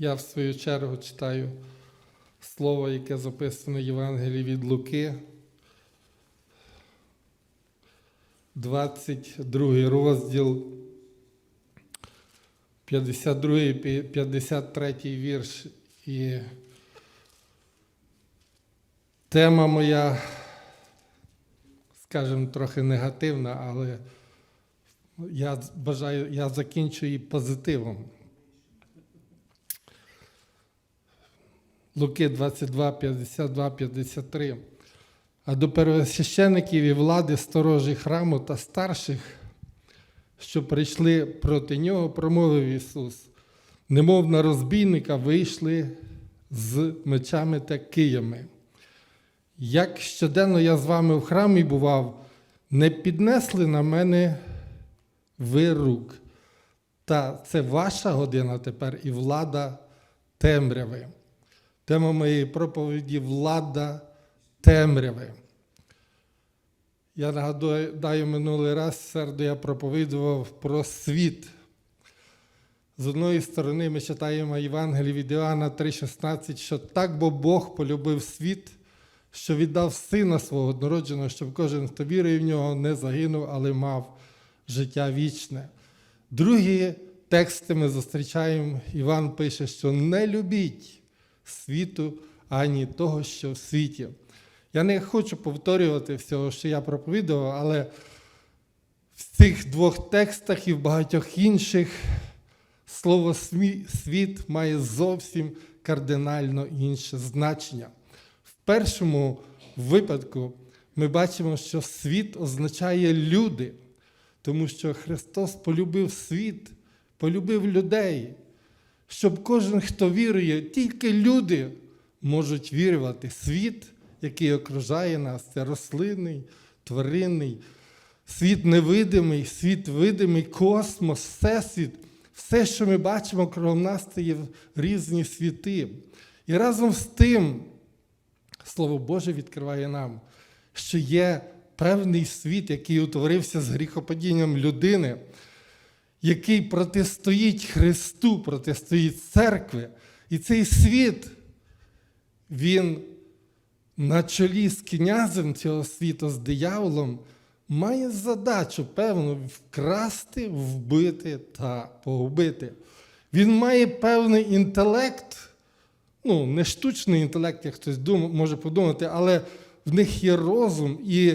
я в свою чергу читаю слово, яке записано в Євангелії від Луки, 22 розділ, 52, 53 вірш. І тема моя, скажімо, трохи негативна, але я бажаю, я закінчу її позитивом. Луки 22, 52, 53. А до первосвящеників і влади сторожі храму та старших, що прийшли проти нього, промовив Ісус. Немов на розбійника вийшли з мечами та киями. Як щоденно я з вами в храмі бував, не піднесли на мене ви рук. Та це ваша година тепер і влада темряви. Тема моєї проповіді влада темряви. Я нагадаю, минулий раз середу я проповідував про світ. З одної сторони, ми читаємо Євангелії від Іоанна 3,16, що так бо Бог полюбив світ, що віддав сина свого однородженого, щоб кожен, хто вірує в нього, не загинув, але мав життя вічне. Другі тексти ми зустрічаємо, Іван пише, що не любіть світу, ані того, що в світі. Я не хочу повторювати всього, що я проповідував, але в цих двох текстах і в багатьох інших слово світ має зовсім кардинально інше значення. В першому випадку ми бачимо, що світ означає люди, тому що Христос полюбив світ, полюбив людей, щоб кожен, хто вірує, тільки люди можуть вірувати. Світ, який окружає нас, це рослинний, тваринний, світ невидимий, світ видимий, космос, всесвіт. Все, що ми бачимо кругом нас, це є різні світи. І разом з тим, Слово Боже відкриває нам, що є певний світ, який утворився з гріхопадінням людини, який протистоїть Христу, протистоїть церкві. І цей світ, він на чолі з князем цього світу, з дияволом, має задачу певну вкрасти, вбити та погубити. Він має певний інтелект, ну, не штучний інтелект, як хтось дум, може подумати, але в них є розум. І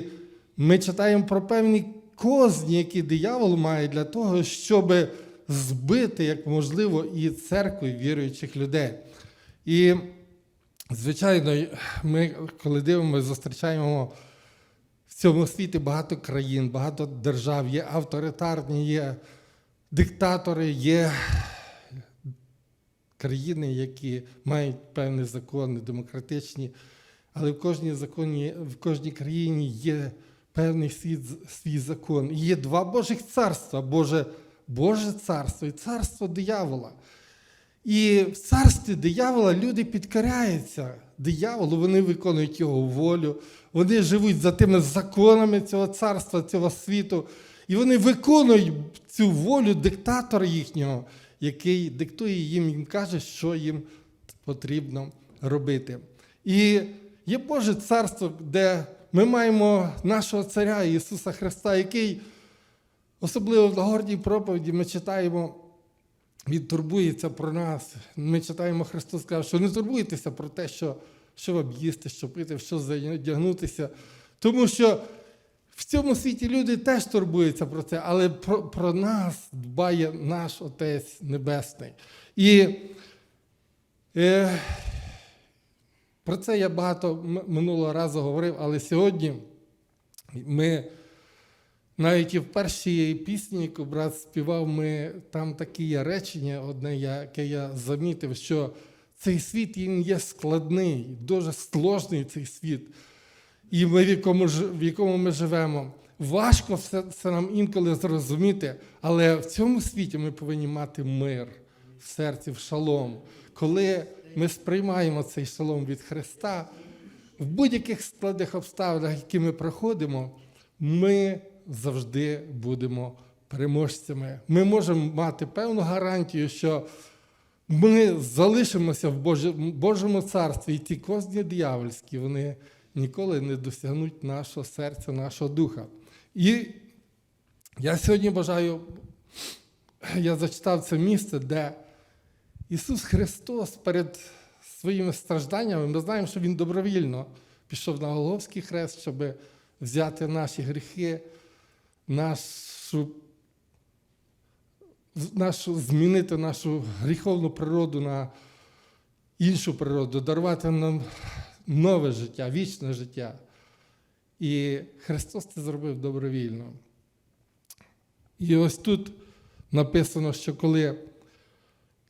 ми читаємо про певні козні, які диявол має для того, щоб збити, як можливо, і церкву, і віруючих людей. І, звичайно, ми, коли дивимося, зустрічаємо в цьому світі багато країн, багато держав, є авторитарні, є диктатори, є країни, які мають певні закони, демократичні, але в кожній законі, в кожній країні є певний свій, свій закон. Є два Божих царства: Боже, Боже царство і царство диявола. І в царстві диявола люди підкоряються дияволу, вони виконують його волю, вони живуть за тими законами цього царства, цього світу, і вони виконують цю волю диктатора їхнього, який диктує їм, їм каже, що їм потрібно робити. І є Боже царство, де ми маємо нашого царя Ісуса Христа, який, особливо в гордій проповіді, ми читаємо. Він турбується про нас. Ми читаємо, Христос сказав, що не турбуйтеся про те, що що вам їсти, що пити, що задягнутися. Тому що в цьому світі люди теж турбуються про це, але про, про нас дбає наш Отець Небесний. І е, про це я багато минулого разу говорив, але сьогодні ми. Навіть і в першій пісні, яку брат співав, ми, там таке є речення, одне, яке я замітив, що цей світ він є складний, дуже сложний цей світ, і ми в якому, в якому ми живемо. Важко все це нам інколи зрозуміти, але в цьому світі ми повинні мати мир в серці, в шалом. Коли ми сприймаємо цей шалом від Христа, в будь-яких складних обставинах, які ми проходимо, ми завжди будемо переможцями. Ми можемо мати певну гарантію, що ми залишимося в Божому, царстві, і ті козні диявольські, вони ніколи не досягнуть нашого серця, нашого духа. І я сьогодні бажаю, я зачитав це місце, де Ісус Христос перед своїми стражданнями, ми знаємо, що Він добровільно пішов на Голговський хрест, щоб взяти наші гріхи, нашу, нашу, змінити нашу гріховну природу на іншу природу, дарувати нам нове життя, вічне життя. І Христос це зробив добровільно. І ось тут написано, що коли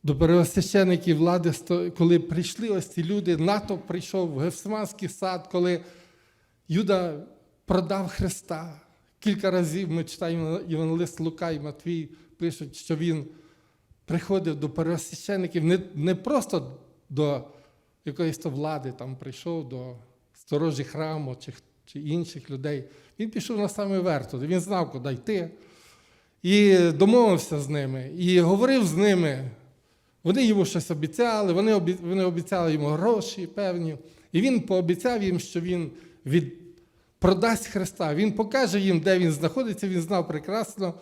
до первосвящеників влади, коли прийшли ось ці люди, натовп прийшов в Гефсиманський сад, коли Юда продав Христа. Кілька разів ми читаємо Євангелист Лука і Матвій пишуть, що він приходив до первосвящеників не, не просто до якоїсь то влади, там прийшов до сторожі храму чи, чи інших людей. Він пішов на самий верх туди, він знав, куди йти. І домовився з ними, і говорив з ними. Вони йому щось обіцяли, вони, вони обіцяли йому гроші певні. І він пообіцяв їм, що він від... продасть Христа. Він покаже їм, де він знаходиться. Він знав прекрасно,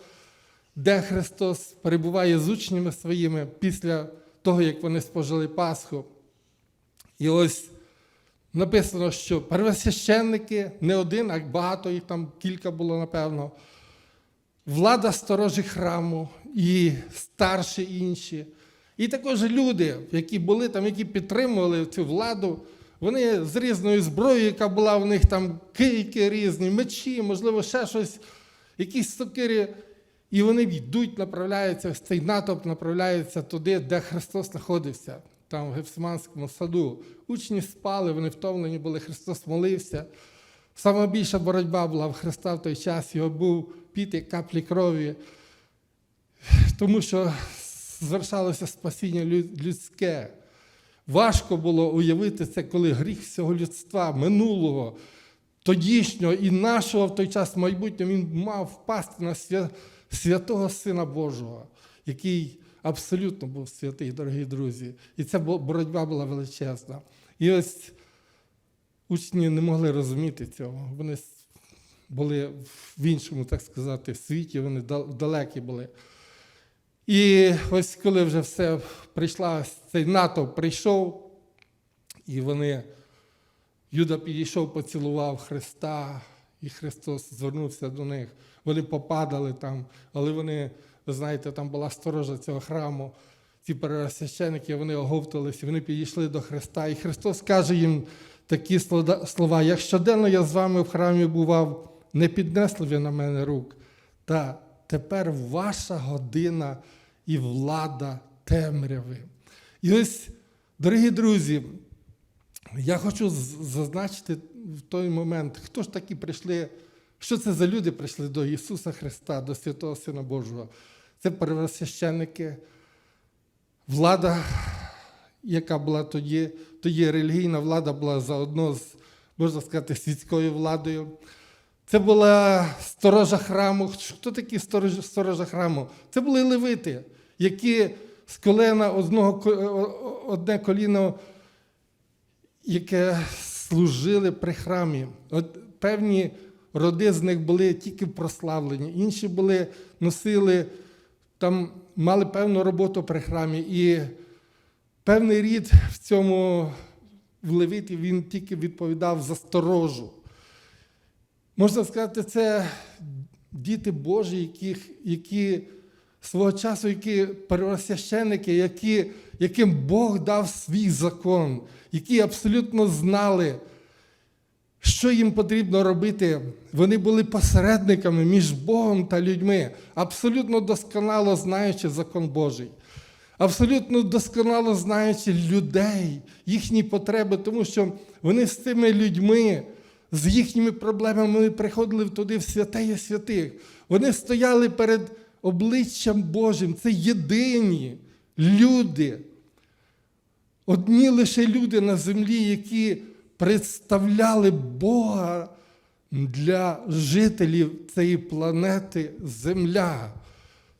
де Христос перебуває з учнями своїми після того, як вони спожили Пасху. І ось написано, що первосвященники, не один, а багато їх там кілька було, напевно, влада сторожі храму і старші інші. І також люди, які були там, які підтримували цю владу, вони з різною зброєю, яка була в них там кийки різні, мечі, можливо, ще щось, якісь сокири. І вони йдуть, направляються, цей натовп направляється туди, де Христос знаходився, там в Гефсиманському саду. Учні спали, вони втомлені були, Христос молився. Сама більша боротьба була в Христа в той час, його був піти каплі крові, тому що звершалося спасіння людське. Важко було уявити це, коли гріх всього людства, минулого, тодішнього і нашого в той час майбутнього, він мав впасти на святого Сина Божого, який абсолютно був святий, дорогі друзі. І ця боротьба була величезна. І ось учні не могли розуміти цього. Вони були в іншому, так сказати, світі, вони далекі були. І ось коли вже все прийшла, цей натовп прийшов, і вони, Юда підійшов, поцілував Христа, і Христос звернувся до них. Вони попадали там, але вони, ви знаєте, там була сторожа цього храму. Ці пересвященики, вони оговталися, вони підійшли до Христа. І Христос каже їм такі слова: як щоденно я з вами в храмі бував, не піднесли ви на мене рук. Та тепер ваша година і влада темряви. І ось, дорогі друзі, я хочу зазначити в той момент, хто ж такі прийшли, що це за люди прийшли до Ісуса Христа, до Святого Сина Божого. Це первосвященники, влада, яка була тоді, тоді релігійна влада була заодно з, можна сказати, світською владою. Це була сторожа храму. Хто такі сторожа, храму? Це були левити, які з колена одного, одне коліно, яке служили при храмі. От певні роди з них були тільки прославлені, інші були, носили, там мали певну роботу при храмі. І певний рід в цьому в левиті він тільки відповідав за сторожу. Можна сказати, це діти Божі, яких, які свого часу, які первосвященники, які, яким Бог дав свій закон, які абсолютно знали, що їм потрібно робити. Вони були посередниками між Богом та людьми, абсолютно досконало знаючи закон Божий. Абсолютно досконало знаючи людей, їхні потреби, тому що вони з тими людьми, з їхніми проблемами приходили туди в святеє святих. Вони стояли перед обличчям Божим. Це єдині люди, одні лише люди на землі, які представляли Бога для жителів цієї планети Земля.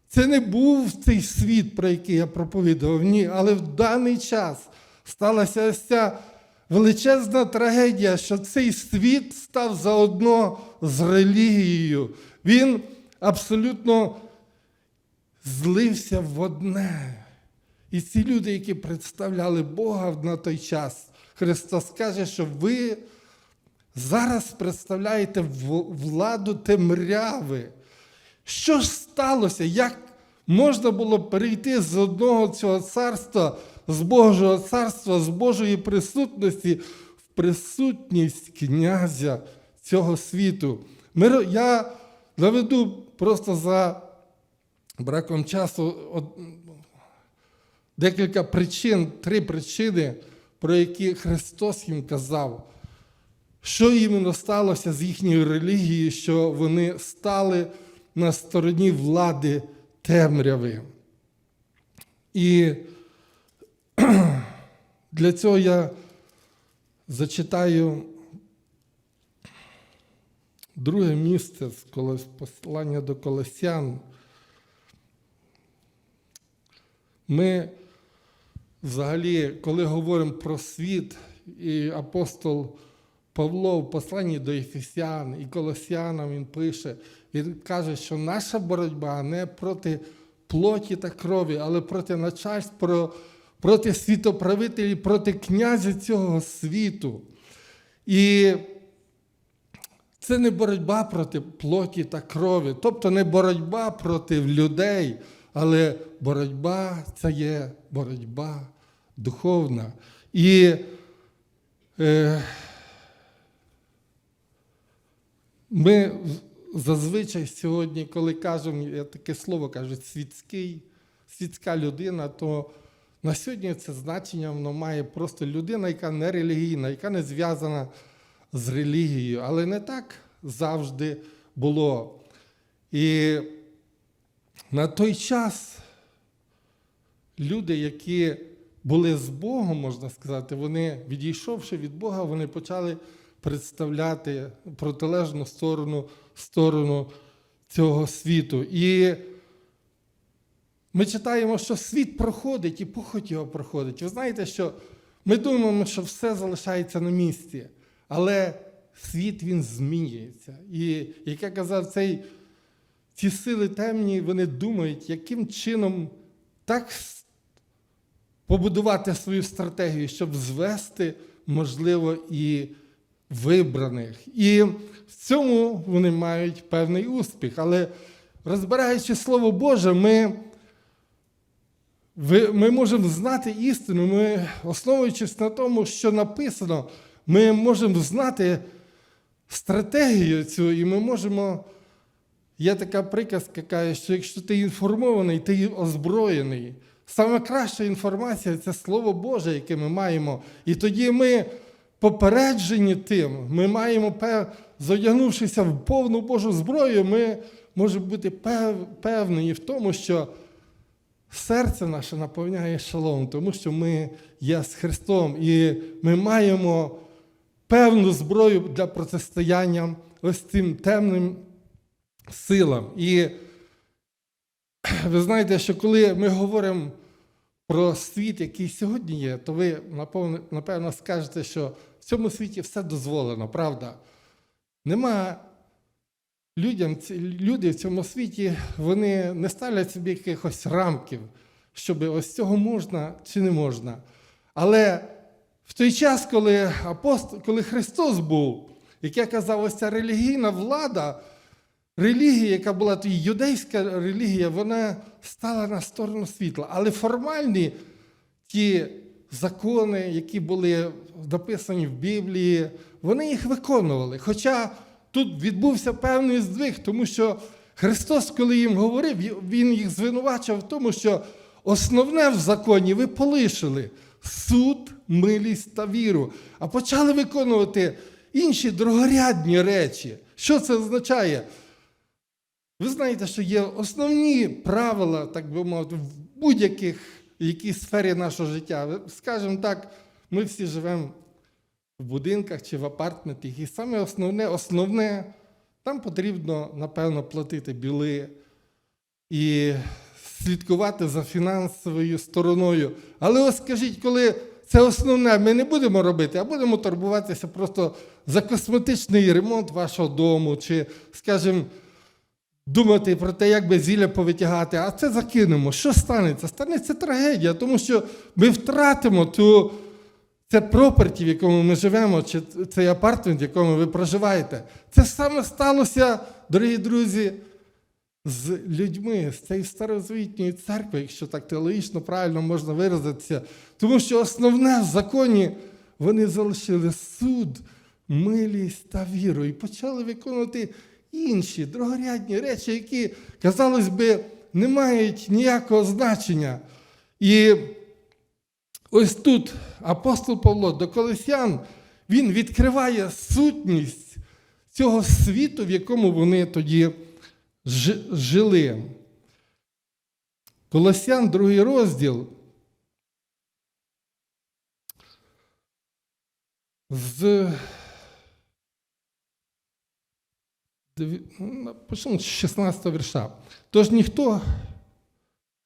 Це не був цей світ, про який я проповідував, ні, але в даний час сталася ця величезна трагедія, що цей світ став заодно з релігією. Він абсолютно злився в одне. І ці люди, які представляли Бога на той час, Христос каже, що ви зараз представляєте владу темряви. Що ж сталося? Як можна було перейти з одного цього царства, з Божого царства, з Божої присутності в присутність князя цього світу? Ми Я наведу просто за браком часу од- декілька причин, три причини, про які Христос їм казав. Що іменно сталося з їхньою релігією, що вони стали на стороні влади темряви. І для цього я зачитаю друге місце з послання до Колосян. Ми взагалі, коли говоримо про світ, і апостол Павло в посланні до Ефесян і Колосянам він пише, він каже, що наша боротьба не проти плоті та крові, але проти начальств, про- проти світоправителів, проти князя цього світу. І це не боротьба проти плоті та крові, тобто не боротьба проти людей, але боротьба це є боротьба духовна. І е, ми зазвичай сьогодні, коли кажемо, я таке слово кажуть, світський, світська людина, то на сьогодні це значення воно має просто людина, яка не релігійна, яка не зв'язана з релігією, але не так завжди було. І на той час люди, які були з Богом, можна сказати, вони, відійшовши від Бога, вони почали представляти протилежну сторону, сторону цього світу. І ми читаємо, що світ проходить і похоть його проходить. Ви знаєте, що ми думаємо, що все залишається на місці, але світ він змінюється. І як я казав, цей, ці сили темні, вони думають, яким чином так побудувати свою стратегію, щоб звести, можливо, і вибраних. І в цьому вони мають певний успіх. Але розбираючи Слово Боже, ми. Ми можемо знати істину, ми, основуючись на тому, що написано, ми можемо знати стратегію цю, і ми можемо. Є така приказка, каже, що якщо ти інформований, ти озброєний. Саме краща інформація це Слово Боже, яке ми маємо. І тоді ми попереджені тим, ми маємо, зодягнувшися в повну Божу зброю, ми можемо бути пев- певні в тому, що серце наше наповняє шалом, тому що ми є з Христом, і ми маємо певну зброю для протистояння ось цим темним силам. І ви знаєте, що коли ми говоримо про світ, який сьогодні є, то ви напевно, скажете, що в цьому світі все дозволено, правда? Нема людям, люди в цьому світі вони не ставлять собі якихось рамків, щоб ось цього можна чи не можна. Але в той час, коли апостол, коли Христос був, як я казав, ось ця релігійна влада, релігія, яка була тоді юдейська релігія, вона стала на сторону світла. Але формальні ті закони, які були написані в Біблії, вони їх виконували. Хоча тут відбувся певний здвиг, тому що Христос, коли їм говорив, Він їх звинувачив в тому, що основне в законі ви полишили суд, милість та віру, а почали виконувати інші другорядні речі. Що це означає? Ви знаєте, що є основні правила, так би мовити, в будь-яких якій сфері нашого життя. Скажімо так, ми всі живемо в будинках чи в апартментах, і саме основне, основне, там потрібно, напевно, платити біли. І слідкувати за фінансовою стороною. Але ось скажіть, коли це основне, ми не будемо робити, а будемо турбуватися просто за косметичний ремонт вашого дому, чи, скажімо, думати про те, як би зілля повитягати, а це закинемо. Що станеться? Станеться трагедія, тому що ми втратимо ту, це проперті, в якому ми живемо, чи цей апартмент, в якому ви проживаєте. Це саме сталося, дорогі друзі, з людьми, з цієї старозавітньої церкви, якщо так теологічно правильно можна виразитися. Тому що основне в законі вони залишили суд, милість та віру і почали виконувати інші другорядні речі, які, казалось би, не мають ніякого значення. І ось тут апостол Павло до Колесян, він відкриває сутність цього світу, в якому вони тоді жили. Колосян, другий розділ. З ну, з 16 вірша. Тож ніхто,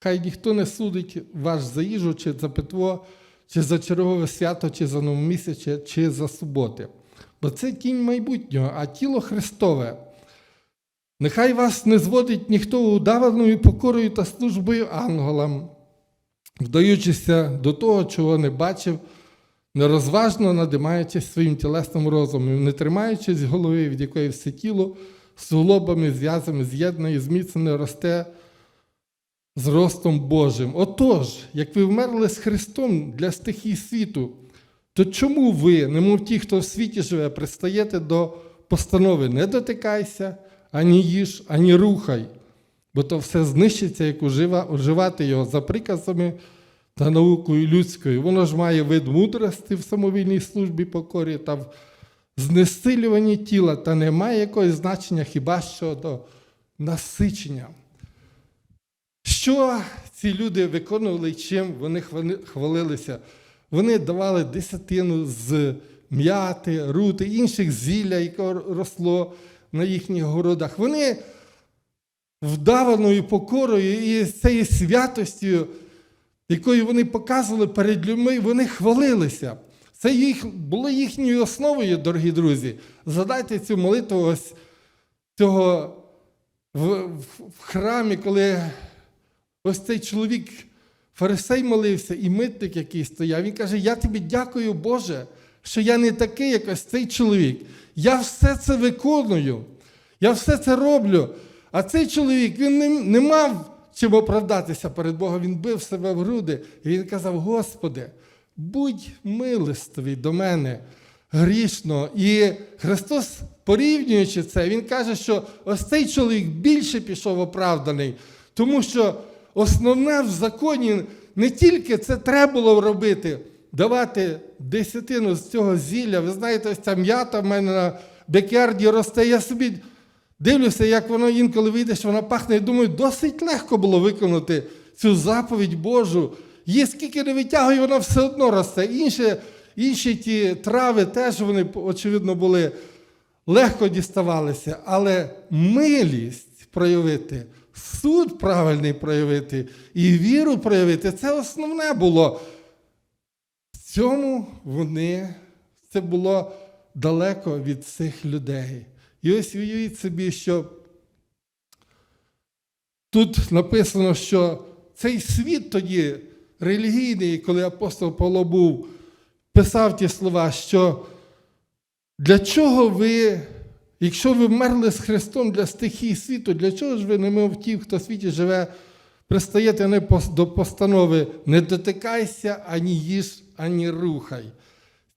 хай ніхто не судить ваш за їжу, чи за питво, чи за чергове свято, чи за новомісяче, чи за суботи. Бо це тінь майбутнього, а тіло Христове. Нехай вас не зводить ніхто удаваною покорою та службою ангелам, вдаючися до того, чого не бачив, нерозважно надимаючись своїм тілесним розумом, не тримаючись голови, від якої все тіло суглобами, зв'язами з'єднане зміцнене росте з ростом Божим. Отож, як ви вмерли з Христом для стихій світу, то чому ви, немов ті, хто в світі живе, пристаєте до постанови не дотикайся, ані їж, ані рухай, бо то все знищиться, як ужива, уживати його за приказами та наукою людською. Воно ж має вид мудрості в самовільній службі покорі та в знесилюванні тіла, та не має якогось значення хіба що до насичення. Що ці люди виконували чим вони хвалилися? Вони давали десятину з м'яти, рути, інших зілля, яке росло на їхніх городах. Вони вдаваною покорою і цією святостю, якою вони показували перед людьми, вони хвалилися. Це їх, було їхньою основою, дорогі друзі. Згадайте цю молитву ось цього в, в храмі, коли ось цей чоловік, фарисей молився, і митник, який стояв, він каже: Я тобі дякую, Боже, що я не такий, як ось цей чоловік. Я все це виконую, я все це роблю. А цей чоловік він не, не мав чим оправдатися перед Богом. Він бив себе в груди. І він казав: Господи, будь милостивий до мене грішно. І Христос, порівнюючи це, Він каже, що ось цей чоловік більше пішов оправданий, тому що основне в законі не тільки це треба було робити, давати десятину з цього зілля. Ви знаєте, ось ця м'ята в мене на бекярді росте. Я собі дивлюся, як воно інколи вийде, що вона пахне. І думаю, досить легко було виконати цю заповідь Божу. Її скільки не витягує, вона все одно росте. Інші, інші ті трави теж вони, очевидно, були легко діставалися, але милість проявити, суд правильний проявити і віру проявити це основне було. В цьому вони, це було далеко від цих людей. І ось уявіть собі, що тут написано, що цей світ тоді релігійний, коли апостол Павло був, писав ті слова, що для чого ви, якщо ви вмерли з Христом для стихій світу, для чого ж ви, немов ті, хто в світі живе, пристаєте не до постанови не дотикайся, ані їж, ані рухай.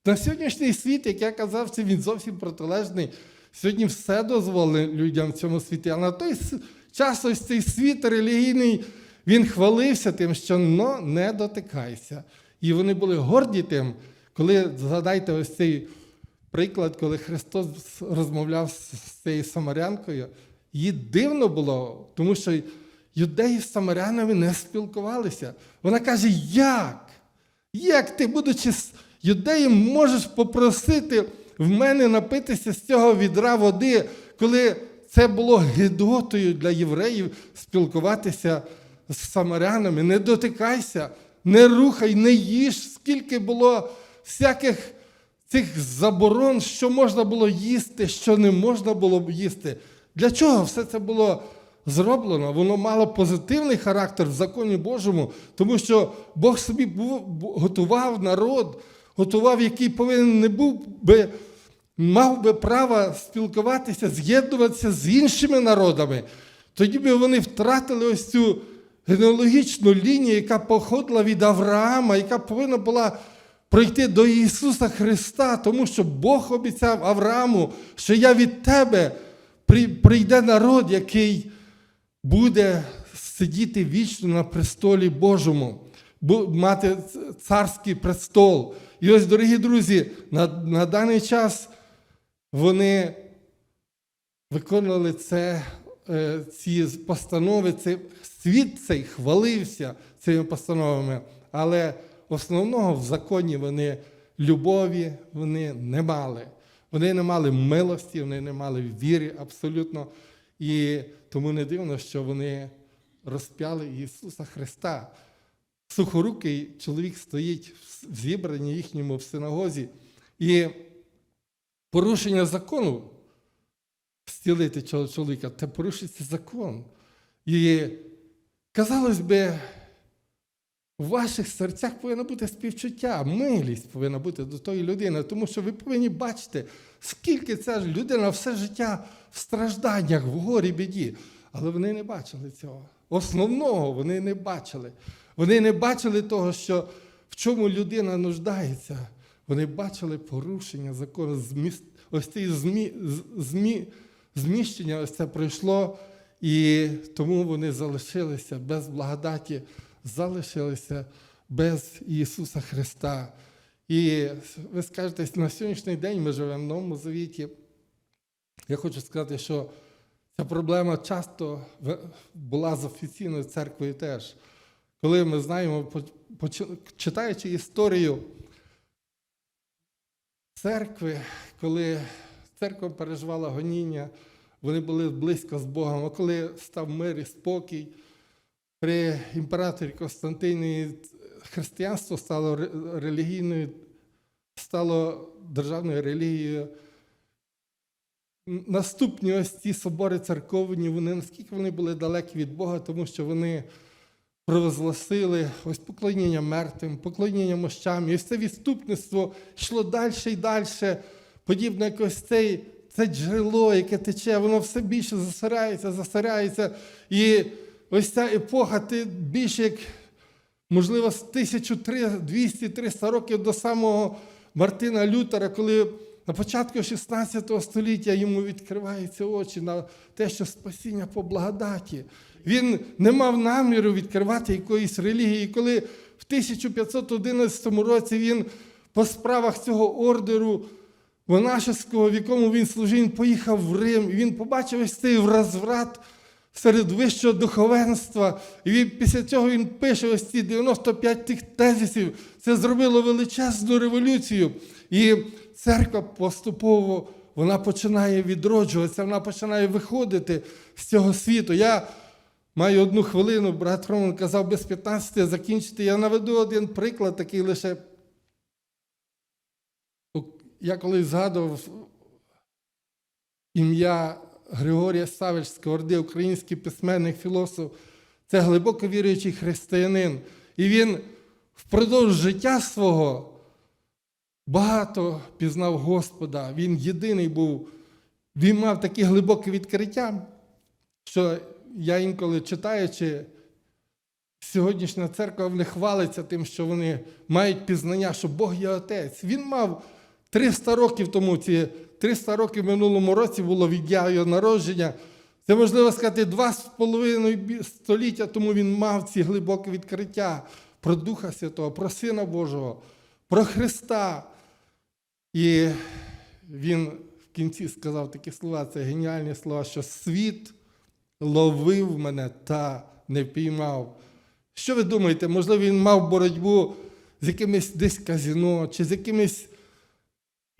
На сьогоднішній світ, як я казав, це він зовсім протилежний. Сьогодні все дозволено людям в цьому світі. А на той час ось цей світ релігійний, він хвалився тим, що «но не дотикайся. І вони були горді тим, коли згадайте ось цей приклад, коли Христос розмовляв з цією самарянкою. Їй дивно було, тому що юдеї з самарянами не спілкувалися. Вона каже: Як? Як ти, будучи юдеєм, можеш попросити в мене напитися з цього відра води, коли це було гидотою для євреїв спілкуватися з самарянами, не дотикайся, не рухай, не їж, скільки було всяких цих заборон, що можна було їсти, що не можна було б їсти. Для чого все це було зроблено? Воно мало позитивний характер в законі Божому, тому що Бог собі був, готував народ, готував, який повинен не був би, мав би право спілкуватися, з'єднуватися з іншими народами. Тоді би вони втратили ось цю генеалогічну лінію, яка походила від Авраама, яка повинна була пройти до Ісуса Христа, тому що Бог обіцяв Аврааму, що я від тебе прийде народ, який буде сидіти вічно на престолі Божому, мати царський престол. І ось, дорогі друзі, на, на даний час вони виконували це, е, ці постанови, це, світ цей хвалився цими постановами, але основного в законі вони любові вони не мали. Вони не мали милості, вони не мали віри абсолютно. І тому не дивно, що вони розп'яли Ісуса Христа. Сухорукий чоловік стоїть в зібранні їхньому в синагозі. І порушення закону цього чоловіка, це порушується закон. І, казалось би, у ваших серцях повинно бути співчуття, милість повинна бути до тої людини, тому що ви повинні бачити, скільки ця людина все життя в стражданнях, в горі, біді. Але вони не бачили цього. Основного вони не бачили. Вони не бачили того, що в чому людина нуждається. Вони бачили порушення закону, зміст, ось цей змі, змі, зміщення, ось це пройшло, і тому вони залишилися без благодаті, залишилися без Ісуса Христа. І ви скажете, на сьогоднішній день ми живемо в Новому Завіті. Я хочу сказати, що ця проблема часто була з офіційною церквою теж. Коли ми знаємо, читаючи історію церкви, коли церква переживала гоніння, вони були близько з Богом, а коли став мир і спокій, при імператорі Константині християнство стало релігійною, стало державною релігією. Наступні ось ці собори церковні, вони наскільки вони були далекі від Бога, тому що вони провозгласили ось поклоніння мертвим, поклоніння мощам. І ось це відступництво йшло далі і далі, подібно як ось цей, це джерело, яке тече, воно все більше засирається, засирається. І ось ця епоха, ти більше як, можливо, з 1200-300 років до самого Мартина Лютера, коли на початку 16 століття йому відкриваються очі на те, що спасіння по благодаті. Він не мав наміру відкривати якоїсь релігії. І коли в 1511 році він по справах цього ордеру монашеського, в якому він служив, він поїхав в Рим, і він побачив ось цей розврат серед вищого духовенства. І після цього він пише ось ці 95 тих тезисів. Це зробило величезну революцію. І церква поступово вона починає відроджуватися, вона починає виходити з цього світу. Я маю одну хвилину, брат Роман казав без 15 закінчити. Я наведу один приклад, такий лише. Я колись згадував ім'я Григорія Савич Сковорди, український письменник, філософ. Це глибоко віруючий християнин. І він впродовж життя свого багато пізнав Господа. Він єдиний був, він мав таке глибоке відкриття, що я інколи читаючи, сьогоднішня церква не хвалиться тим, що вони мають пізнання, що Бог є Отець. Він мав 300 років тому, ці 300 років в минулому році було від його народження. Це можливо сказати, два з половиною століття тому він мав ці глибокі відкриття про Духа Святого, про Сина Божого, про Христа. І він в кінці сказав такі слова, це геніальні слова, що світ ловив мене та не впіймав. Що ви думаєте, можливо, він мав боротьбу з якимось десь казіно чи з якимись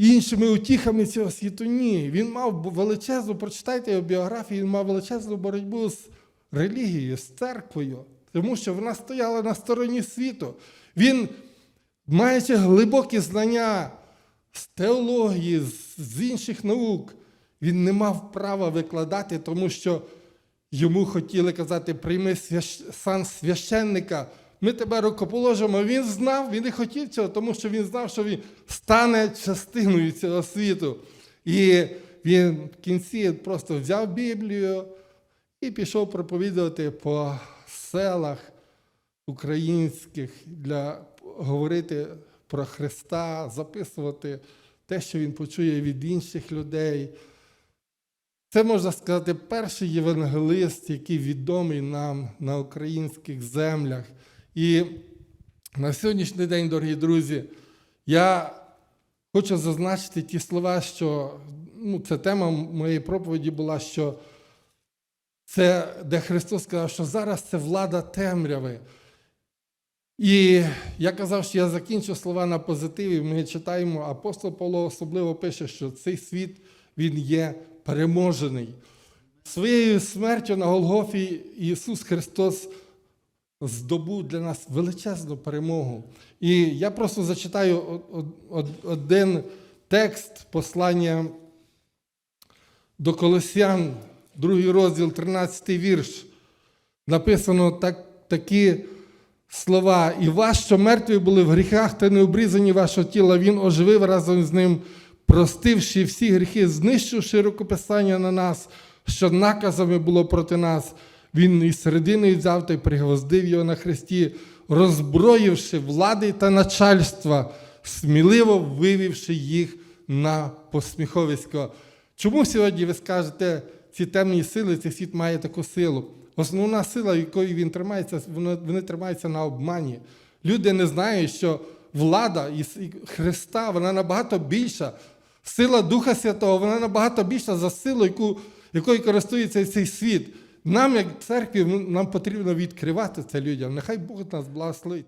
іншими утіхами цього світу? Ні. Він мав величезну, прочитайте його біографію, він мав величезну боротьбу з релігією, з церквою, тому що вона стояла на стороні світу. Він, маючи глибокі знання з теології, з- інших наук, він не мав права викладати, тому що йому хотіли казати, прийми сан священника, ми тебе рукоположимо. Він знав, він не хотів цього, тому що він знав, що він стане частиною цього світу. І він в кінці просто взяв Біблію і пішов проповідувати по селах українських для говорити про Христа, записувати те, що він почує від інших людей. Це можна сказати перший євангелист, який відомий нам на українських землях. І на сьогоднішній день, дорогі друзі, я хочу зазначити ті слова, що ну, це тема моєї проповіді була, що це, де Христос сказав, що зараз це влада темряви. І я казав, що я закінчу слова на позитиві. Ми читаємо, апостол Павло особливо пише, що цей світ він є переможений. Своєю смертю на Голгофі Ісус Христос здобув для нас величезну перемогу. І я просто зачитаю од- од- од- один текст послання до Колосян, другий розділ, 13 вірш. Написано так, такі слова. І вас, що мертві були в гріхах та не обрізані вашого тіла, він оживив разом з ним, простивши всі гріхи, знищивши рукописання на нас, що наказами було проти нас. Він із середини взяв та й пригвоздив його на хресті, роззброївши влади та начальства, сміливо вивівши їх на посміховисько. Чому сьогодні ви скажете, ці темні сили, цей світ має таку силу? Основна сила, якою він тримається, вони тримаються на обмані. Люди не знають, що влада із Христа вона набагато більша. Сила Духа Святого, вона набагато більша за силу, яку, якою користується цей світ. Нам, як церкві, нам потрібно відкривати це людям. Нехай Бог нас благословить.